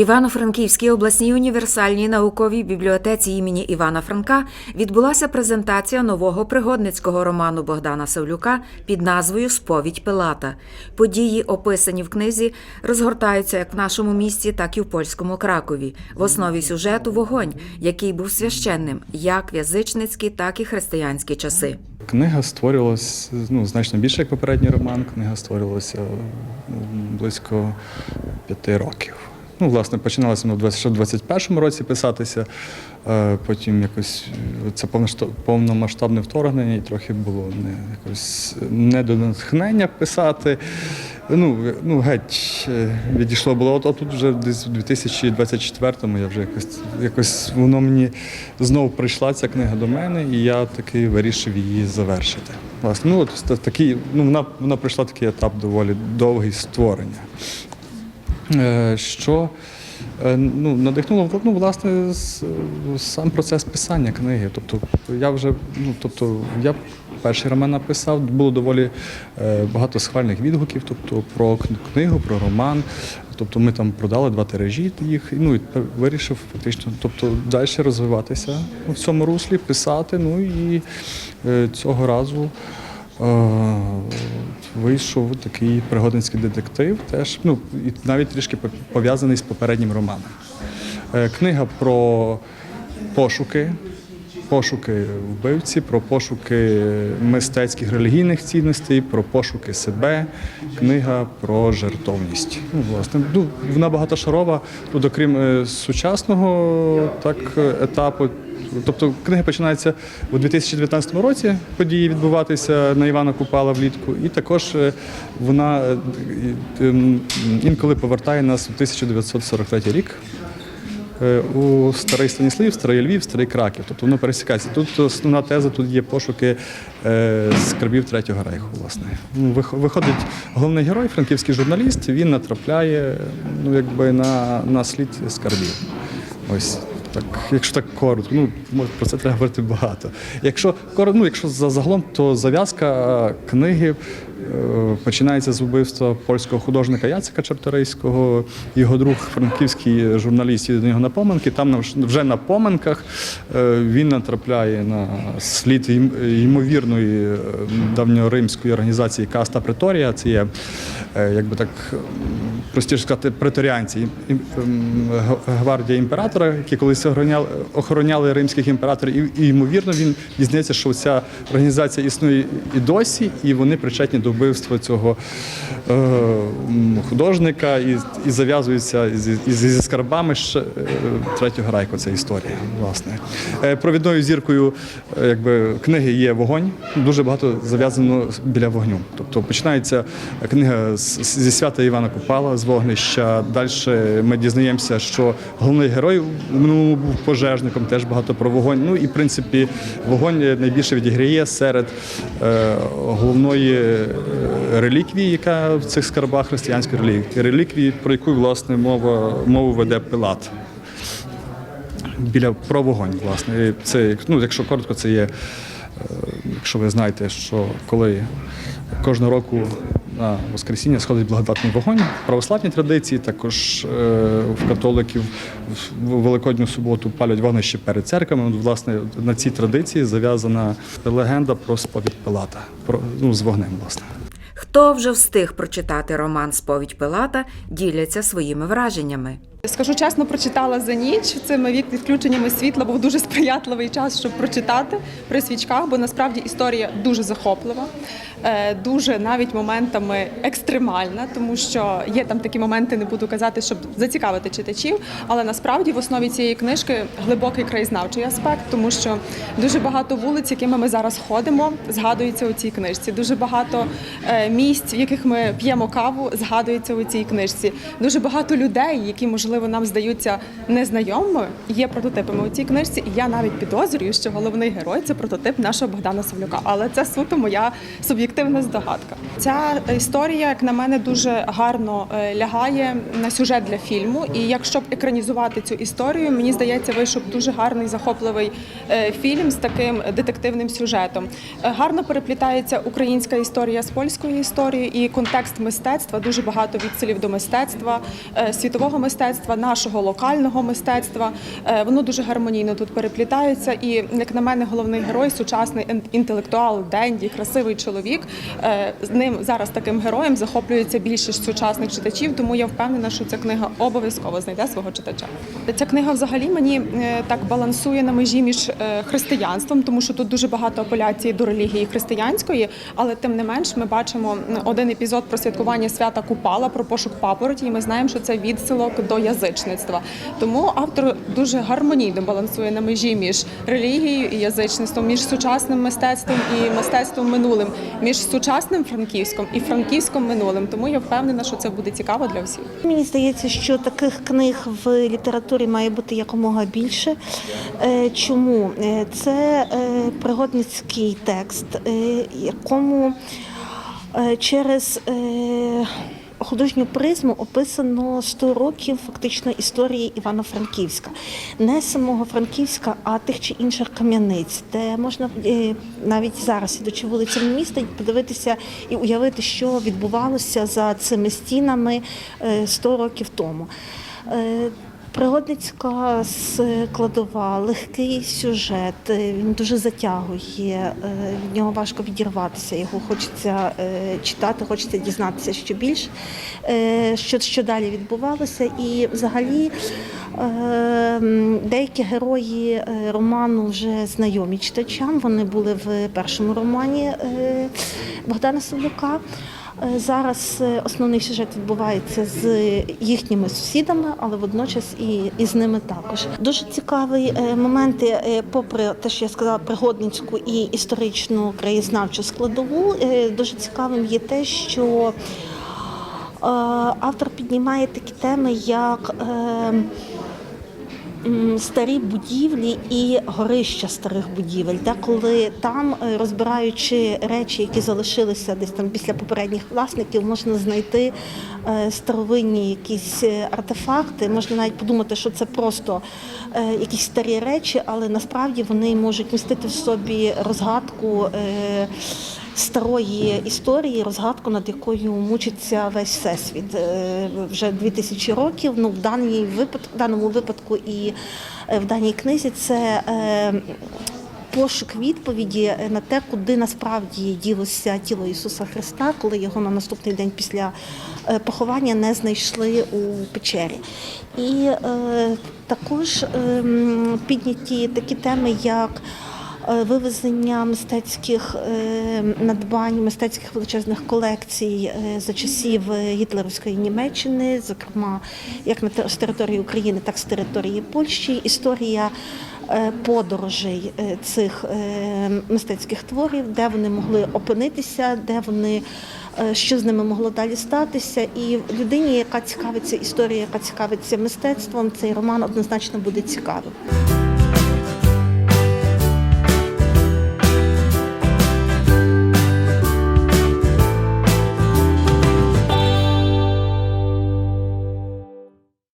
Івано-Франківській обласній універсальній науковій бібліотеці імені Івана Франка відбулася презентація нового пригодницького роману Богдана Савлюка під назвою Сповідь Пилата. Події, описані в книзі, розгортаються як в нашому місті, так і в польському Кракові. В основі сюжету вогонь, який був священним як в язичницькі, так і християнські часи. Книга створювалася ну, значно більше, як попередній роман. Книга створювалася близько п'яти років. Ну, власне, починалося воно в 2021 році писатися, е, потім якось е, це повномасштабне вторгнення, і трохи було не якось не до натхнення писати. Ну, ну геть е, відійшло було. От, от тут вже десь у 2024-му я вже якось якось воно мені знову прийшла ця книга до мене, і я таки вирішив її завершити. Власне, ну от такий, ну вона, вона пройшла такий етап доволі довгий створення. Е, Що е, ну, надихнуло ну, власне сам процес писання книги. Тобто я вже, ну тобто я перший роман написав, було доволі е, багато схвальних відгуків, тобто про книгу, про роман. Тобто ми там продали два тиражі їх, ну і вирішив фактично, тобто далі розвиватися в цьому руслі, писати. Ну і цього разу. Е, Вийшов такий пригодницький детектив, теж ну і навіть трішки пов'язаний з попереднім романом. Е, Книга про пошуки, пошуки вбивці, про пошуки мистецьких релігійних цінностей, про пошуки себе. Книга про жертовність. Ну, власне, ну, вона багатошарова. Тут, окрім е, сучасного так етапу, Тобто книга починається у 2019 році. Події відбуватися на Івана Купала влітку, і також е, вона е, ем, інколи повертає нас у 1943 рік. Е, У старий Станіслав, старий Львів, старий Краків. Тобто воно пересікається. Тут основна теза, тут є пошуки е, скарбів Третього рейху. Власне, Ну, виходить головний герой, франківський журналіст. Він натрапляє ну, якби на, на слід скарбів. Ось так, якщо так коротко, ну може, про це треба говорити багато. Якщо ну, якщо за загалом, то зав'язка е, книги е, починається з вбивства польського художника Яцика Чарторийського. Його друг франківський журналіст їде до нього на поминки. Там вже на поминках е, він натрапляє на слід йм- ймовірної е, давньоримської організації Каста Преторія. Це є, е, якби так простіше сказати, преторіанці, ем, гвардія імператора, які колись охороняли, римських імператорів. І, ймовірно, він дізнається, що ця організація існує і досі, і вони причетні до вбивства цього художника і, і зав'язуються зі, зі скарбами ще, е, третього райку. Ця історія. Власне, Е, провідною зіркою е, якби книги є вогонь. Дуже багато зав'язано біля вогню. Тобто починається книга зі свята Івана Купала з вогнища. Далі ми дізнаємося, що головний герой минулому був пожежником, теж багато про вогонь. Ну і в принципі вогонь найбільше відіграє серед е, головної е, реліквії, яка в цих скарбах християнської реліквії, реліквії, про яку власне мова мову веде Пилат біля про вогонь, власне. Це, ну, якщо коротко, це є, е, якщо ви знаєте, що коли кожного року на Воскресіння сходить благодатний вогонь, в православній традиції, також е, в католиків в Великодню суботу палять вогнище перед церквами. Власне, на цій традиції зав'язана легенда про сповідь Пилата, про, ну, з вогнем, власне. Хто вже встиг прочитати роман Сповідь Пилата, діляться своїми враженнями. Скажу чесно, прочитала за ніч цими вік відключеннями світла. Був дуже сприятливий час, щоб прочитати при свічках, бо насправді історія дуже захоплива, е, дуже навіть моментами екстремальна, тому що є там такі моменти, не буду казати, щоб зацікавити читачів. Але насправді в основі цієї книжки глибокий краєзнавчий аспект, тому що дуже багато вулиць, якими ми зараз ходимо, згадується у цій книжці. Дуже багато е, місць, в яких ми п'ємо каву, згадується у цій книжці. Дуже багато людей, які можливо нам здаються незнайомими, є прототипами у цій книжці. І я навіть підозрюю, що головний герой це прототип нашого Богдана Савлюка. Але це суто моя суб'єктивна здогадка. Ця історія, як на мене, дуже гарно е, лягає на сюжет для фільму. І якщо б екранізувати цю історію, мені здається, вийшов дуже гарний захопливий е, фільм з таким детективним сюжетом. Е, Гарно переплітається українська історія з польською історією і контекст мистецтва. Дуже багато відсилів до мистецтва, світового мистецтва. Мистецтва, нашого локального мистецтва. Е, Воно дуже гармонійно тут переплітається. І, як на мене, головний герой сучасний ін- інтелектуал, денді, красивий чоловік. Е, З ним зараз таким героєм захоплюється більшість сучасних читачів, тому я впевнена, що ця книга обов'язково знайде свого читача. Ця книга взагалі мені е, так балансує на межі між християнством, тому що тут дуже багато апеляцій до релігії християнської, але тим не менш ми бачимо один епізод про святкування свята Купала, про пошук папороті, і ми знаємо, що це відсилок до язичництва. Тому автор дуже гармонійно балансує на межі між релігією і язичництвом, між сучасним мистецтвом і мистецтвом минулим, між сучасним франківськом і франківським минулим. Тому я впевнена, що це буде цікаво для всіх. Мені здається, що таких книг в літературі має бути якомога більше. Е, Чому? Е, Це е, пригодницький текст, якому через художню призму описано 100 років фактично історії Івано-Франківська. Не самого Франківська, а тих чи інших кам'яниць, де можна е, навіть зараз, ідучи вулицями міста, подивитися і уявити, що відбувалося за цими стінами е, 100 років тому. Пригодницька складова, легкий сюжет, е, він дуже затягує, е, від нього важко відірватися, його хочеться е, читати, хочеться дізнатися ще більше, що, що далі відбувалося. І взагалі деякі герої роману вже знайомі читачам, вони були в першому романі Богдана Савлюка. Е, Зараз е, основний сюжет відбувається з їхніми сусідами, але водночас і, і з ними також. Дуже цікаві е, моменти, попри те, що я сказала, пригодницьку і історичну краєзнавчу складову. Дуже цікавим є те, що автор піднімає такі теми, як старі будівлі і горища старих будівель, де коли там, е, розбираючи речі, які залишилися десь там після попередніх власників, можна знайти е, старовинні якісь е, артефакти. Можна навіть подумати, що це просто якісь старі речі, але насправді вони можуть містити в собі розгадку. Е, Старої історії, розгадку, над якою мучиться весь всесвіт Е, вже 2000 років. Ну в даній випадку, в даному випадку і е, в даній книзі це е, пошук відповіді на те, куди насправді ділося тіло Ісуса Христа, коли його на наступний день після е, поховання не знайшли у печері. І е, також ем, підняті такі теми, як е, Вивезення мистецьких е, надбань, мистецьких величезних колекцій е, за часів е, гітлерівської Німеччини, зокрема як на з території України, так і з території Польщі. Історія е, подорожей е, цих е, мистецьких творів, де вони могли опинитися, де вони. е, Що з ними могло далі статися, і людині, яка цікавиться історією, яка цікавиться мистецтвом, цей роман однозначно буде цікавим.